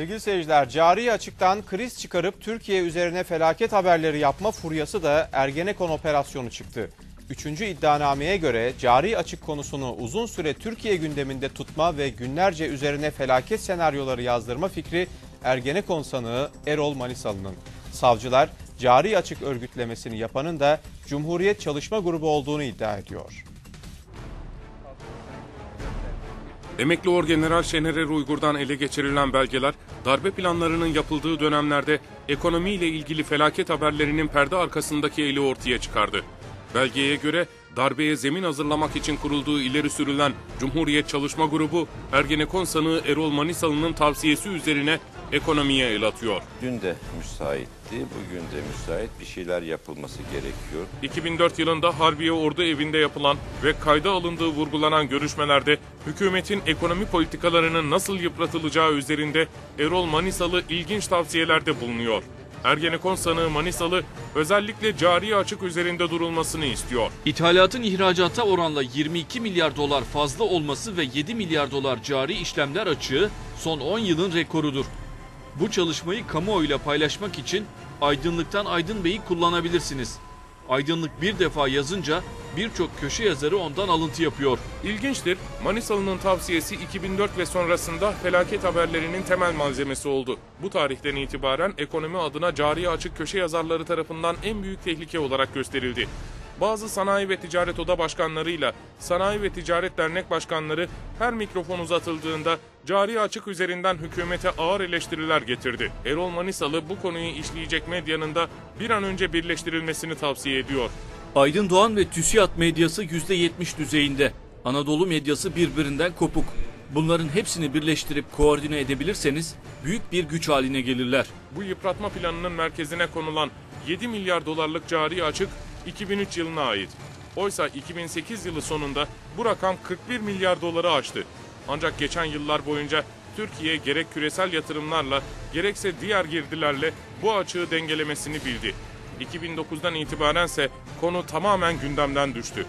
Sevgili seyirciler, cari açıktan kriz çıkarıp Türkiye üzerine felaket haberleri yapma furyası da Ergenekon operasyonu çıktı. Üçüncü iddianameye göre cari açık konusunu uzun süre Türkiye gündeminde tutma ve günlerce üzerine felaket senaryoları yazdırma fikri Ergenekon sanığı Erol Manisalı'nın. Savcılar cari açık örgütlemesini yapanın da Cumhuriyet Çalışma Grubu olduğunu iddia ediyor. Emekli Orgeneral Şener Uygur'dan ele geçirilen belgeler, darbe planlarının yapıldığı dönemlerde ekonomiyle ilgili felaket haberlerinin perde arkasındaki eli ortaya çıkardı. Belgeye göre darbeye zemin hazırlamak için kurulduğu ileri sürülen Cumhuriyet Çalışma Grubu, Ergenekon sanığı Erol Manisalı'nın tavsiyesi üzerine ekonomiye el atıyor. Dün de müsaitti, bugün de müsait bir şeyler yapılması gerekiyor. 2004 yılında Harbiye Ordu evinde yapılan ve kayda alındığı vurgulanan görüşmelerde hükümetin ekonomi politikalarının nasıl yıpratılacağı üzerinde Erol Manisalı ilginç tavsiyelerde bulunuyor. Ergenekon sanığı Manisalı özellikle cari açık üzerinde durulmasını istiyor. İthalatın ihracata oranla 22 milyar dolar fazla olması ve 7 milyar dolar cari işlemler açığı son 10 yılın rekorudur. Bu çalışmayı kamuoyuyla paylaşmak için Aydınlık'tan Aydın Bey'i kullanabilirsiniz. Aydınlık bir defa yazınca birçok köşe yazarı ondan alıntı yapıyor. İlginçtir, Manisalı'nın tavsiyesi 2004 ve sonrasında felaket haberlerinin temel malzemesi oldu. Bu tarihten itibaren ekonomi adına cari açık köşe yazarları tarafından en büyük tehlike olarak gösterildi. Bazı sanayi ve ticaret oda başkanlarıyla sanayi ve ticaret dernek başkanları her mikrofon uzatıldığında cari açık üzerinden hükümete ağır eleştiriler getirdi. Erol Manisalı bu konuyu işleyecek medyanın da bir an önce birleştirilmesini tavsiye ediyor. Aydın Doğan ve TÜSİAD medyası %70 düzeyinde. Anadolu medyası birbirinden kopuk. Bunların hepsini birleştirip koordine edebilirseniz büyük bir güç haline gelirler. Bu yıpratma planının merkezine konulan 7 milyar dolarlık cari açık 2003 yılına ait. Oysa 2008 yılı sonunda bu rakam 41 milyar doları aştı. Ancak geçen yıllar boyunca Türkiye gerek küresel yatırımlarla gerekse diğer girdilerle bu açığı dengelemesini bildi. 2009'dan itibarense konu tamamen gündemden düştü.